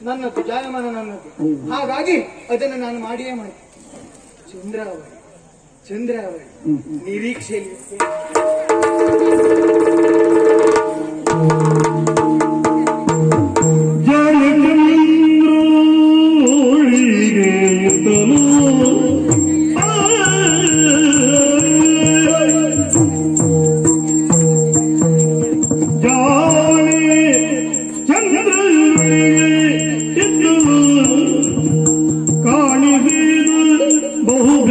ನನ್ನದು ಜಾಯಮಾನ ನನ್ನದು. ಹಾಗಾಗಿ ಅದನ್ನು ನಾನು ಮಾಡಿಯೇ ಮಾಡಿ ಚಂದ್ರಾವಳಿ ಚಂದ್ರಾವಳಿ ನಿರೀಕ್ಷೆಯಲ್ಲಿ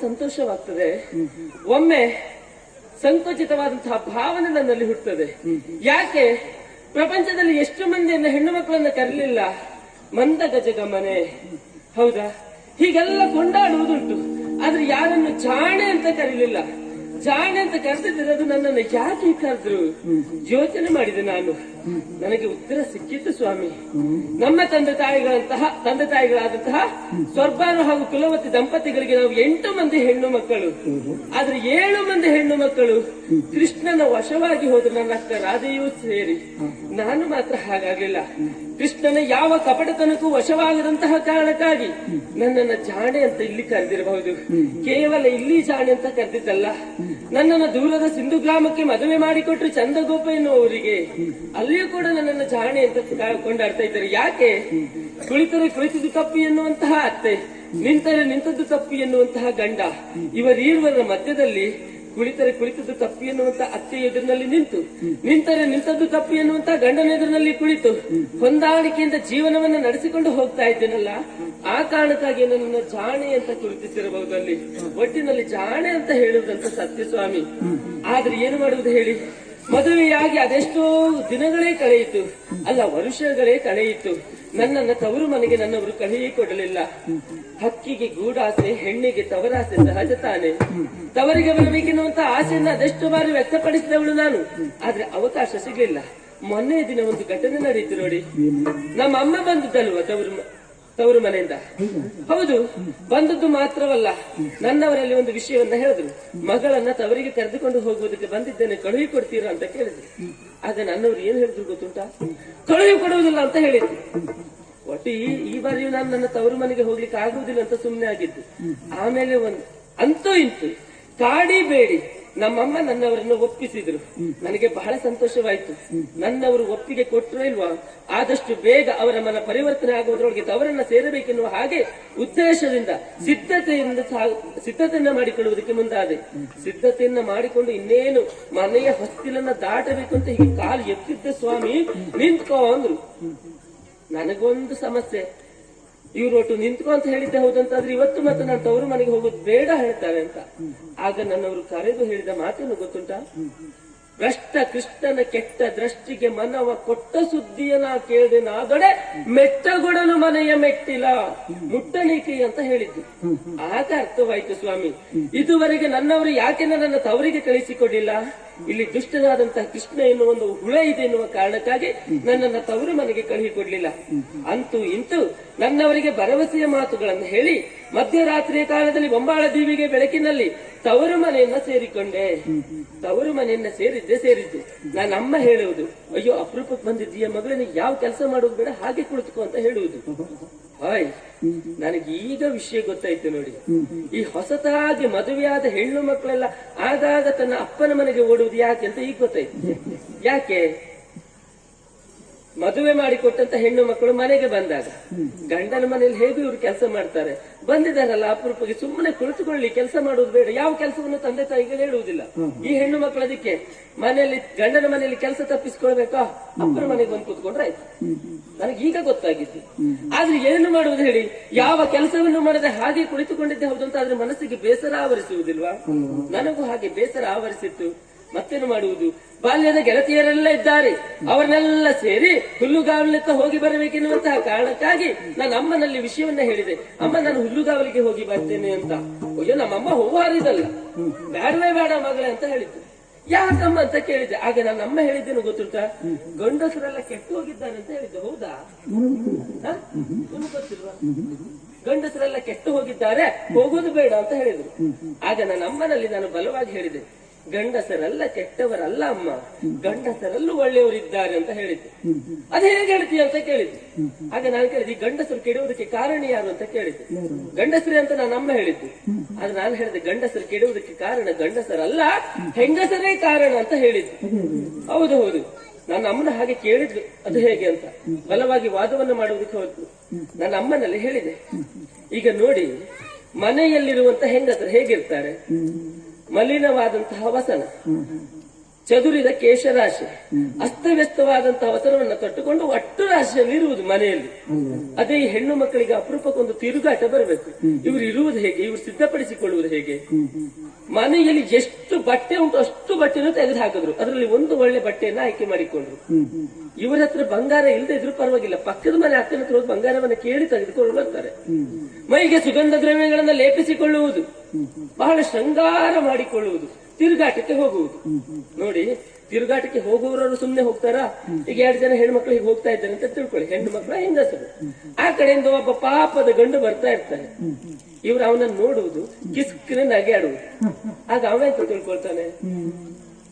ಸಂತೋಷವಾಗ್ತದೆ. ಒಮ್ಮೆ ಸಂಕುಚಿತವಾದಂತಹ ಭಾವನೆ ನನ್ನಲ್ಲಿ ಹುಟ್ಟುತ್ತದೆ ಯಾಕೆ? ಪ್ರಪಂಚದಲ್ಲಿ ಎಷ್ಟು ಮಂದಿಯನ್ನ ಹೆಣ್ಣು ಮಕ್ಕಳನ್ನ ಕರಲಿಲ್ಲ. ಮಂದ ಗಜಗಮನೆ. ಹೌದಾ? ಹೀಗೆಲ್ಲ ಕೊಂಡಾಡುವುದುಂಟು. ಆದ್ರೆ ಯಾರನ್ನು ಜಾಣೆ ಅಂತ ಕರೀಲಿಲ್ಲ. ಜಾಣೆ ಅಂತ ಕರೆದಿದ್ದರೆ ಅದು ನನ್ನನ್ನು ಯಾಕೆ ಕರೆದ್ರು ಯೋಚನೆ ಮಾಡಿದೆ ನಾನು. ನನಗೆ ಉತ್ತರ ಸಿಕ್ಕಿತ್ತು ಸ್ವಾಮಿ. ನಮ್ಮ ತಂದೆ ತಾಯಿಗಳಂತಹ, ತಂದೆ ತಾಯಿಗಳಾದಂತಹ ಸ್ವರ್ಭಾನು ಹಾಗೂ ಕುಲವತಿ ದಂಪತಿಗಳಿಗೆ ನಾವು ಎಂಟು ಮಂದಿ ಹೆಣ್ಣು ಮಕ್ಕಳು. ಆದ್ರೆ ಏಳು ಮಂದಿ ಹೆಣ್ಣು ಮಕ್ಕಳು ಕೃಷ್ಣನ ವಶವಾಗಿ ಹೋದ್ರು ನನ್ನ ಅಕ್ಕ ರಾಧೆಯೂ ಸೇರಿ. ನಾನು ಮಾತ್ರ ಹಾಗಾಗಲಿಲ್ಲ ಕೃಷ್ಣನ ಯಾವ ಕಪಟತನಕ್ಕೂ ವಶವಾಗದಂತಹ ಕಾರಣಕ್ಕಾಗಿ ನನ್ನನ್ನ ಜಾಣೆ ಅಂತ ಇಲ್ಲಿ ಕರೆದಿರಬಹುದು. ಕೇವಲ ಇಲ್ಲಿ ಜಾಣೆ ಅಂತ ಕರೆದಿದ್ದಲ್ಲ. ನನ್ನನ್ನ ದೂರದ ಸಿಂಧು ಗ್ರಾಮಕ್ಕೆ ಮದುವೆ ಮಾಡಿಕೊಟ್ರು ಚಂದಗೋಪ ಎನ್ನುವವರಿಗೆ ಅಲ್ಲಿಯೂ ಕೂಡ ನನ್ನನ್ನ ಜಾಣೆ ಅಂತ ಕೊಂಡಾಡ್ತಾ ಇದ್ದಾರೆ. ಯಾಕೆ? ಕುಳಿತರೆ ಕುಳಿತದ್ದು ತಪ್ಪು ಎನ್ನುವಂತಹ ಅತ್ತೆ ನಿಂತರೆ ನಿಂತದ್ದು ತಪ್ಪು ಎನ್ನುವಂತಹ ಗಂಡ ಇವರೀರ್ವರ ಮಧ್ಯದಲ್ಲಿ ಕುಳಿತರೆ ಕುಳಿತದ್ದು ತಪ್ಪಿ ಎನ್ನುವಂತ ಅತ್ತೆ ಎದುರಿನಲ್ಲಿ ನಿಂತು, ನಿಂತರೆ ನಿಂತದ್ದು ತಪ್ಪಿ ಎನ್ನುವಂತ ಗಂಡನ ಎದುರಿನಲ್ಲಿ ಕುಳಿತು, ಹೊಂದಾಣಿಕೆಯಿಂದ ಜೀವನವನ್ನ ನಡೆಸಿಕೊಂಡು ಹೋಗ್ತಾ ಇದ್ದೇನಲ್ಲ, ಆ ಕಾರಣಕ್ಕಾಗಿ ನನ್ನ ಜಾಣೆ ಅಂತ ಗುರುತಿಸಿರಬಹುದು ಅಲ್ಲಿ. ಒಟ್ಟಿನಲ್ಲಿ ಜಾಣೆ ಅಂತ ಹೇಳುವುದಂತ ಸತ್ಯಸ್ವಾಮಿ. ಆದ್ರೆ ಏನು ಮಾಡುವುದು ಹೇಳಿ? ಮದುವೆಯಾಗಿ ಅದೆಷ್ಟೋ ದಿನಗಳೇ ಕಳೆಯಿತು. ಅಲ್ಲ, ವರುಷಗಳೇ ಕಳೆಯಿತು. ನನ್ನನ್ನ ತವರು ಮನೆಗೆ ನನ್ನವರು ಕಳುಹಿ ಕೊಡಲಿಲ್ಲ. ಹಕ್ಕಿಗೆ ಗೂಡಾಸೆ, ಹೆಣ್ಣಿಗೆ ತವರಾಸೆ ಸಹಜ ತಾನೆ. ತವರಿಗೆ ಬರಬೇಕೆನ್ನುವಂತ ಆಸೆಯನ್ನ ಅದೆಷ್ಟು ಬಾರಿ ವ್ಯಕ್ತಪಡಿಸಿದವಳು ನಾನು. ಆದ್ರೆ ಅವಕಾಶ ಸಿಗಲಿಲ್ಲ. ಮೊನ್ನೆ ದಿನ ಒಂದು ಘಟನೆ ನಡೆಯಿತು ನೋಡಿ. ನಮ್ಮ ಅಮ್ಮ ಬಂದಿದ್ದಲ್ವ ತವರು ತವರು ಮನೆಯಿಂದ. ಹೌದು, ಬಂದದ್ದು ಮಾತ್ರವಲ್ಲ, ನನ್ನವರಲ್ಲಿ ಒಂದು ವಿಷಯವನ್ನ ಹೇಳಿದ್ರು. ಮಗಳನ್ನ ತವರಿಗೆ ಕರೆದುಕೊಂಡು ಹೋಗುವುದಕ್ಕೆ ಬಂದಿದ್ದೇನೆ, ಕಳುಹಿ ಕೊಡ್ತೀರಾ ಅಂತ ಕೇಳಿದ್ರು. ಆಗ ನನ್ನವರು ಏನ್ ಹೇಳಿದ್ರು ಗೊತ್ತುಂಟಾ? ಕಳುಹಿ ಕೊಡುವುದಿಲ್ಲ ಅಂತ ಹೇಳಿದ್ರು. ಒಟ್ಟು ಈ ಈ ಬಾರಿಯೂ ನಾನು ನನ್ನ ತವರು ಮನೆಗೆ ಹೋಗ್ಲಿಕ್ಕೆ ಆಗುವುದಿಲ್ಲ ಅಂತ ಸುಮ್ಮನೆ ಆಗಿದ್ದು. ಆಮೇಲೆ ಒಂದು ಅಂತೂ ಇಂತು, ಕಾಡಿ ಬೇಡಿ ನಮ್ಮಮ್ಮ ನನ್ನವರನ್ನು ಒಪ್ಪಿಸಿದ್ರು. ನನಗೆ ಬಹಳ ಸಂತೋಷವಾಯಿತು. ನನ್ನವರು ಒಪ್ಪಿಗೆ ಕೊಟ್ಟರು ಇಲ್ವಾ ಆದಷ್ಟು ಬೇಗ ಅವರ ಮನ ಪರಿವರ್ತನೆ ಆಗುವುದರೊಳಗೆ ತವರನ್ನ ಸೇರಬೇಕೆನ್ನುವ ಹಾಗೆ ಉದ್ದೇಶದಿಂದ ಸಿದ್ಧತೆಯಿಂದ ಸಿದ್ಧತೆಯನ್ನ ಮಾಡಿಕೊಳ್ಳುವುದಕ್ಕೆ ಮುಂದಾದೆ. ಸಿದ್ಧತೆಯನ್ನ ಮಾಡಿಕೊಂಡು ಇನ್ನೇನು ಮನೆಯ ಹೊಸ್ತಿಲನ್ನ ದಾಟಬೇಕು ಅಂತ ಹೀಗೆ ಕಾಲು ಎತ್ತಿದ್ದ ಸ್ವಾಮಿ ನಿಂತ್ಕೋ ಅಂದ್ರು ನನಗೊಂದು ಸಮಸ್ಯೆ. ಇವ್ರು ಒಟ್ಟು ನಿಂತ್ಕೊ ಅಂತ ಹೇಳಿದ್ದೆ ಹೌದಂತಾದ್ರೆ ಇವತ್ತು ಮತ್ತೆ ನಾನು ತವರು ಮನೆಗೆ ಹೋಗೋದು ಬೇಡ ಹೇಳ್ತಾರೆ ಅಂತ. ಆಗ ನನ್ನವರು ಕರೆದು ಹೇಳಿದ ಮಾತೇನು ಗೊತ್ತುಂಟಾ? ಭ್ರಷ್ಟ ಕೃಷ್ಣನ ಕೆಟ್ಟ ದೃಷ್ಟಿಗೆ ಮನವ ಕೊಟ್ಟ ಸುದ್ದಿಯನ್ನ ಕೇಳಿದೆ ನಾದೊಡೆ ಮೆಟ್ಟಗೊಡಲು ಮನೆಯ ಮೆಟ್ಟಿಲ, ಮುಟ್ಟಣಿಕೆ ಅಂತ ಹೇಳಿದ್ದು. ಆಗ ಅರ್ಥವಾಯ್ತು ಸ್ವಾಮಿ, ಇದುವರೆಗೆ ನನ್ನವರು ಯಾಕೆ ನನ್ನನ್ನು ತವರಿಗೆ ಕಳಿಸಿಕೊಡ್ಲಿಲ್ಲ ಇಲ್ಲಿ ದುಷ್ಟನಾದಂತಹ ಕೃಷ್ಣ ಎನ್ನುವ ಒಂದು ಹುಳ ಇದೆ ಎನ್ನುವ ಕಾರಣಕ್ಕಾಗಿ ನನ್ನನ್ನ ತವರು ಮನೆಗೆ ಕಳುಹಿ ಕೊಡ್ಲಿಲ್ಲ. ಅಂತೂ ಇಂತೂ ನನ್ನವರಿಗೆ ಭರವಸೆಯ ಮಾತುಗಳನ್ನು ಹೇಳಿ ಮಧ್ಯರಾತ್ರಿಯ ಕಾಲದಲ್ಲಿ ಬೊಂಬಾಳ ದೇವಿಗೆ ಬೆಳಕಿನಲ್ಲಿ ತವರು ಮನೆಯನ್ನ ಸೇರಿಕೊಂಡೆ. ತವರು ಮನೆಯನ್ನ ಸೇರಿದ್ದೆ ಸೇರಿದ್ದು. ನಾನು ಅಮ್ಮ ಹೇಳುವುದು, ಅಯ್ಯೋ, ಅಪರೂಪಕ್ಕೆ ಬಂದಿದ್ದೀಯ ಮಗಳನ್ನ ಯಾವ ಕೆಲಸ ಮಾಡೋದು ಬೇಡ, ಹಾಗೆ ಕುಳಿತುಕೋ ಅಂತ ಹೇಳುವುದು. ಹಾಯ್ ನನಗೆ ಈಗ ವಿಷಯ ಗೊತ್ತಾಯ್ತು ನೋಡಿ. ಈ ಹೊಸತಾಗಿ ಮದುವೆಯಾದ ಹೆಣ್ಣು ಮಕ್ಕಳೆಲ್ಲ ಆಗಾಗ ತನ್ನ ಅಪ್ಪನ ಮನೆಗೆ ಓಡುವುದು ಯಾಕೆ ಅಂತ ಈಗ ಗೊತ್ತಾಯ್ತು. ಯಾಕೆ? ಮದುವೆ ಮಾಡಿಕೊಟ್ಟಂತ ಹೆಣ್ಣು ಮಕ್ಕಳು ಮನೆಗೆ ಬಂದಾಗ ಗಂಡನ ಮನೆಯಲ್ಲಿ ಹೇಗೂ ಇವರು ಕೆಲಸ ಮಾಡ್ತಾರೆ? ಬಂದಿದ್ದಾರಲ್ಲ ಅಪರೂಪಕ್ಕೆ ಸುಮ್ಮನೆ ಕುಳಿತುಕೊಳ್ಳಿ ಕೆಲಸ ಮಾಡುವುದು ಬೇಡ. ಯಾವ ಕೆಲಸವನ್ನು ತಂದೆ ತಾಯಿಗಳು ಹೇಳುವುದಿಲ್ಲ. ಈ ಹೆಣ್ಣು ಮಕ್ಕಳು ಅದಕ್ಕೆ ಮನೆಯಲ್ಲಿ ಗಂಡನ ಮನೆಯಲ್ಲಿ ಕೆಲಸ ತಪ್ಪಿಸ್ಕೊಳ್ಬೇಕಾ? ಅಪ್ಪರ ಮನೆಗೆ ಬಂದು ಕೂತ್ಕೊಂಡ್ರೆ ಆಯ್ತು. ನನಗೆ ಈಗ ಗೊತ್ತಾಗಿತ್ತು ಆದ್ರೆ ಏನು ಮಾಡುವುದು ಹೇಳಿ? ಯಾವ ಕೆಲಸವನ್ನು ಮಾಡದೆ ಹಾಗೆ ಕುಳಿತುಕೊಂಡಿದ್ದೆ ಹೌದು ಅಂತ ಆದ್ರೆ ಮನಸ್ಸಿಗೆ ಬೇಸರ ಆವರಿಸುವುದಿಲ್ವಾ? ನನಗೂ ಹಾಗೆ ಬೇಸರ ಆವರಿಸಿತ್ತು. ಮತ್ತೇನು ಮಾಡುವುದು? ಬಾಲ್ಯದ ಗೆಳತಿಯರೆಲ್ಲ ಇದ್ದಾರೆ. ಅವರನ್ನೆಲ್ಲ ಸೇರಿ ಹುಲ್ಲುಗಾವಲಿತ್ತ ಹೋಗಿ ಬರಬೇಕೆನ್ನುವಂತಹ ಕಾರಣಕ್ಕಾಗಿ ನಾನು ಅಮ್ಮನಲ್ಲಿ ವಿಷಯವನ್ನ ಹೇಳಿದೆ. ಅಮ್ಮ, ನಾನು ಹುಲ್ಲುಗಾವಲಿಗೆ ಹೋಗಿ ಬರ್ತೇನೆ ಅಂತ. ಅಯ್ಯೋ, ನಮ್ಮಮ್ಮ ಹೋಗಾರಿದಲ್ಲ ಬೇಡವೇ ಬೇಡ ಮಗಳೇ ಅಂತ ಹೇಳಿದ್ದು. ಯಾಕಮ್ಮ ಅಂತ ಕೇಳಿದೆ. ಆಗ ನನ್ನ ಅಮ್ಮ ಹೇಳಿದ್ದೇನು ಗೊತ್ತುಂಟಾ? ಗಂಡಸರೆಲ್ಲ ಕೆಟ್ಟು ಹೋಗಿದ್ದಾರೆ ಅಂತ ಹೇಳಿದ್ದು. ಹೌದಾ? ನಿಮ್ಗೆ ಗೊತ್ತಿಲ್ವಾ? ಗಂಡಸರೆಲ್ಲ ಕೆಟ್ಟು ಹೋಗಿದ್ದಾರೆ ಹೋಗೋದು ಬೇಡ ಅಂತ ಹೇಳಿದ್ರು. ಆಗ ನನ್ನ ಅಮ್ಮನಲ್ಲಿ ನಾನು ಬಲವಾಗಿ ಹೇಳಿದೆ. ಗಂಡಸರೆಲ್ಲ ಕೆಟ್ಟವರಲ್ಲ ಅಮ್ಮ. ಗಂಡಸರಲ್ಲೂ ಒಳ್ಳೆಯವರಿದ್ದಾರೆ ಅಂತ ಹೇಳಿದ್ದೆ. ಅದು ಹೇಗೆ ಹೇಳ್ತೀಯ ಅಂತ ಕೇಳಿದ್ದೆ. ಆಗ ನಾನು ಕೇಳಿದೆ ಗಂಡಸರು ಕೆಡುವುದಕ್ಕೆ ಕಾರಣ ಯಾರು ಅಂತ ಕೇಳಿದ್ದೆ. ಗಂಡಸರೇ ಅಂತ ನಾನು ಅಮ್ಮ ಹೇಳಿದ್ದು. ಆದ್ರೆ ನಾನು ಹೇಳಿದೆ ಗಂಡಸರು ಕೆಡುವುದಕ್ಕೆ ಕಾರಣ ಗಂಡಸರಲ್ಲ ಹೆಂಗಸರೇ ಕಾರಣ ಅಂತ ಹೇಳಿದ್ದು. ಹೌದು ಹೌದು. ನನ್ನ ಅಮ್ಮನ ಹಾಗೆ ಕೇಳಿದ್ಲು ಅದು ಹೇಗೆ ಅಂತ. ಬಲವಾಗಿ ವಾದವನ್ನು ಮಾಡುವುದಕ್ಕೆ ಹೋದ್ರು. ನನ್ನ ಅಮ್ಮನಲ್ಲಿ ಹೇಳಿದೆ. ಈಗ ನೋಡಿ ಮನೆಯಲ್ಲಿರುವಂತ ಹೆಂಗಸರು ಹೇಗಿರ್ತಾರೆ? ಮಲಿನವಾದಂತಹ ವಸನ ಚದುರಿದ ಕೇಶರಾಶಿ. ಅಸ್ತವ್ಯಸ್ತವಾದಂತಹ ವಸನವನ್ನು ತೊಟ್ಟುಕೊಂಡು ಒಟ್ಟು ರಾಶಿಯಲ್ಲಿ ಇರುವುದು ಮನೆಯಲ್ಲಿ. ಅದೇ ಈ ಹೆಣ್ಣು ಮಕ್ಕಳಿಗೆ ಅಪರೂಪಕ್ಕೊಂದು ತಿರುಗಾಟ ಬರಬೇಕು. ಇವರು ಇರುವುದು ಹೇಗೆ? ಇವರು ಸಿದ್ಧಪಡಿಸಿಕೊಳ್ಳುವುದು ಹೇಗೆ? ಮನೆಯಲ್ಲಿ ಎಷ್ಟು ಬಟ್ಟೆ ಉಂಟು ಅಷ್ಟು ಬಟ್ಟೆನೂ ತೆಗೆದು ಹಾಕಿದ್ರು. ಅದರಲ್ಲಿ ಒಂದು ಒಳ್ಳೆ ಬಟ್ಟೆಯನ್ನ ಆಯ್ಕೆ ಮಾಡಿಕೊಂಡ್ರು. ಇವರ ಹತ್ರ ಬಂಗಾರ ಇಲ್ಲದೆ ಇದ್ರು ಪರವಾಗಿಲ್ಲ. ಪಕ್ಕದ ಮನೆ ಅಕ್ಕನ ಹತ್ರ ಬಂಗಾರವನ್ನು ಬಂಗಾರವನ್ನ ಕೇಳಿ ತೆಗೆದುಕೊಂಡು ಬರ್ತಾರೆ. ಮೈಗೆ ಸುಗಂಧ ದ್ರವ್ಯಗಳನ್ನ ಲೇಪಿಸಿಕೊಳ್ಳುವುದು. ಬಹಳ ಶೃಂಗಾರ ಮಾಡಿಕೊಳ್ಳುವುದು. ತಿರುಗಾಟಕ್ಕೆ ಹೋಗುವುದು. ನೋಡಿ ತಿರುಗಾಟಕ್ಕೆ ಹೋಗುವವರು ಸುಮ್ನೆ ಹೋಗ್ತಾರಾ? ಈಗ ಎರಡು ಜನ ಹೆಣ್ಮಕ್ಳು ಹೀಗೆ ಹೋಗ್ತಾ ಇದ್ದಾರೆ ಅಂತ ತಿಳ್ಕೊಳ್ಳಿ. ಹೆಣ್ಣು ಮಕ್ಕಳ ಹೆಂಗಸರು. ಆ ಕಡೆಯಿಂದ ಒಬ್ಬ ಪಾಪದ ಗಂಡು ಬರ್ತಾ ಇರ್ತಾನೆ. ಇವ್ರು ಅವನನ್ನು ನೋಡುವುದು ಕಿಸ್ಕಿನ ನಗೆ ಆಡುವುದು. ಆಗ ಅವ ಎಂತ ತಿಳ್ಕೊಳ್ತಾನೆ?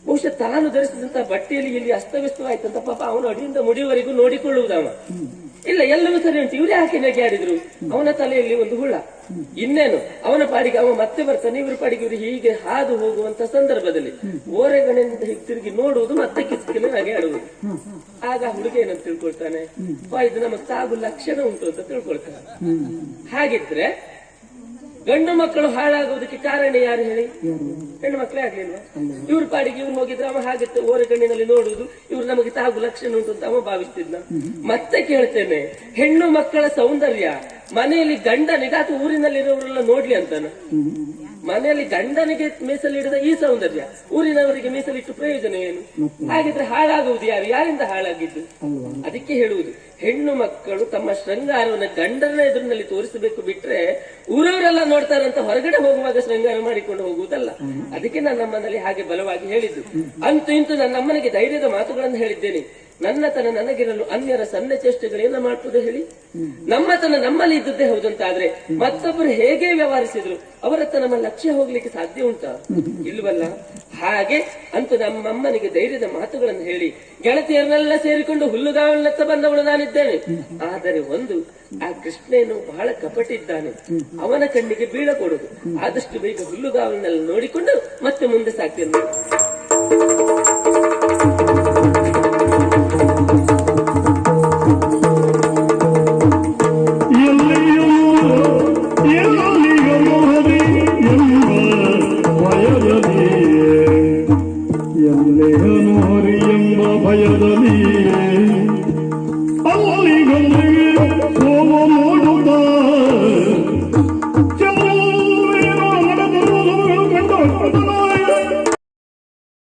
ಬಹುಶಃ ತಾನು ಧರಿಸಿದಂತಹ ಬಟ್ಟೆಯಲ್ಲಿ ಇಲ್ಲಿ ಅಸ್ತವ್ಯಸ್ತವಾಯ್ತಂತ ಪಾಪ ಅವನು ಅಡಿಯಿಂದ ಮುಡಿಯವರೆಗೂ ನೋಡಿಕೊಳ್ಳುವುದವ ಇಲ್ಲ ಎಲ್ಲವೂ ಸರಿ ಉಂಟು ಇವ್ರು ಯಾಕೆ ನಗೆ ಆಡಿದ್ರು ಅವನ ತಲೆಯಲ್ಲಿ ಒಂದು ಹುಳ. ಇನ್ನೇನು? ಅವನ ಪಾಡಿಗೆ ಅವ ಮತ್ತೆ ಬರ್ತಾನೆ. ಇವ್ರ ಪಾಡಿಗೆ ಇವರು ಹೀಗೆ ಹಾದು ಹೋಗುವಂತ ಸಂದರ್ಭದಲ್ಲಿ ಓರೆಗಣೆಯಿಂದ ಹೀಗೆ ತಿರುಗಿ ನೋಡುವುದು ಮತ್ತೆ ಕಿಸ್ಕಿನ ನಗೆ ಆಡುವುದು. ಆಗ ಹುಡುಗ ಏನಂತ ತಿಳ್ಕೊಳ್ತಾನೆ? "ವಾ, ಇದು ನಮ್ಮ ತಾಗು ಲಕ್ಷಣ ಉಂಟು ಅಂತ ತಿಳ್ಕೊಳ್ತಾನೆ. ಹಾಗಿದ್ರೆ ಗಂಡು ಮಕ್ಕಳು ಹಾಳಾಗುವುದಕ್ಕೆ ಕಾರಣ ಯಾರು ಹೇಳಿ? ಹೆಣ್ಣು ಮಕ್ಕಳೇ ಆಗ್ಲಿಲ್ವಾ? ಇವ್ರ ಪಾಡಿಗೆ ಇವ್ರು ಹೋಗಿದ್ರೆ ಅವ ಹಾಗೆ ಓರೆ ಗಣ್ಣಿನಲ್ಲಿ ನೋಡುವುದು ಇವ್ರು ನಮಗೆ ತಾಗು ಲಕ್ಷಣ ಉಂಟು ಅಂತ ಅವ ಭಾವಿಸ್ತಿದ್ನ. ಮತ್ತೆ ಕೇಳ್ತೇನೆ ಹೆಣ್ಣು ಮಕ್ಕಳ ಸೌಂದರ್ಯ ಮನೆಯಲ್ಲಿ ಗಂಡ ನಿಗಾತು ಊರಿನಲ್ಲಿರೋರೆಲ್ಲ ನೋಡ್ಲಿ ಅಂತಾನ. ಮನೆಯಲ್ಲಿ ಗಂಡನಿಗೆ ಮೀಸಲಿಡದ ಈ ಸೌಂದರ್ಯ ಊರಿನವರಿಗೆ ಮೀಸಲಿಟ್ಟು ಪ್ರಯೋಜನ ಏನು? ಹಾಗಿದ್ರೆ ಹಾಳಾಗುವುದು ಯಾರು? ಯಾರಿಂದ ಹಾಳಾಗಿದ್ದು? ಅದಕ್ಕೆ ಹೇಳುವುದು ಹೆಣ್ಣು ಮಕ್ಕಳು ತಮ್ಮ ಶೃಂಗಾರವನ್ನು ಗಂಡನ ಎದುರಿನಲ್ಲಿ ತೋರಿಸಬೇಕು ಬಿಟ್ರೆ ಊರವರೆಲ್ಲ ನೋಡ್ತಾರಂತ ಹೊರಗಡೆ ಹೋಗುವಾಗ ಶೃಂಗಾರ ಮಾಡಿಕೊಂಡು ಹೋಗುವುದಲ್ಲ. ಅದಕ್ಕೆ ನನ್ನ ಮನೆಯಲ್ಲಿ ಹಾಗೆ ಬಲವಾಗಿ ಹೇಳಿದ್ದು. ಅಂತೂ ಇಂತೂ ನನ್ನ ಅಮ್ಮನಿಗೆ ಧೈರ್ಯದ ಮಾತುಗಳನ್ನು ಹೇಳಿದ್ದೇನೆ. ನನ್ನತನ ನನಗಿರಲು ಅನ್ಯರ ಸಣ್ಣ ಚೇಷ್ಟೆಗಳೇನ ಮಾಡ್ತದೆ ಹೇಳಿ? ನಮ್ಮತನ ನಮ್ಮಲ್ಲಿ ಇದ್ದದ್ದೇ ಹೌದಂತಾದ್ರೆ ಮತ್ತೊಬ್ಬರು ಹೇಗೆ ವ್ಯವಹರಿಸಿದ್ರು? ಅವರತ್ತ ನಮ್ಮ ಲಕ್ಷ್ಯ ಹೋಗ್ಲಿಕ್ಕೆ ಸಾಧ್ಯ ಉಂಟಾ? ಇಲ್ವಲ್ಲ ಹಾಗೆ ಅಂತೂ ನಮ್ಮಮ್ಮನಿಗೆ ಧೈರ್ಯದ ಮಾತುಗಳನ್ನು ಹೇಳಿ, ಗೆಳತಿಯರನ್ನೆಲ್ಲ ಸೇರಿಕೊಂಡು ಹುಲ್ಲುಗಾವಲತ್ತ ಬಂದವಳು ನಾನಿದ್ದೇನೆ. ಆದರೆ ಒಂದು, ಆ ಕೃಷ್ಣೇನು ಬಹಳ ಕಪಟಿದ್ದಾನೆ. ಅವನ ಕಣ್ಣಿಗೆ ಬೀಳಕೊಡುದು ಆದಷ್ಟು ಬೇಗ ಹುಲ್ಲುಗಾವಲನ್ನೆಲ್ಲ ನೋಡಿಕೊಂಡು ಮತ್ತೆ ಮುಂದೆ ಸಾಕ್ತೇನೆ.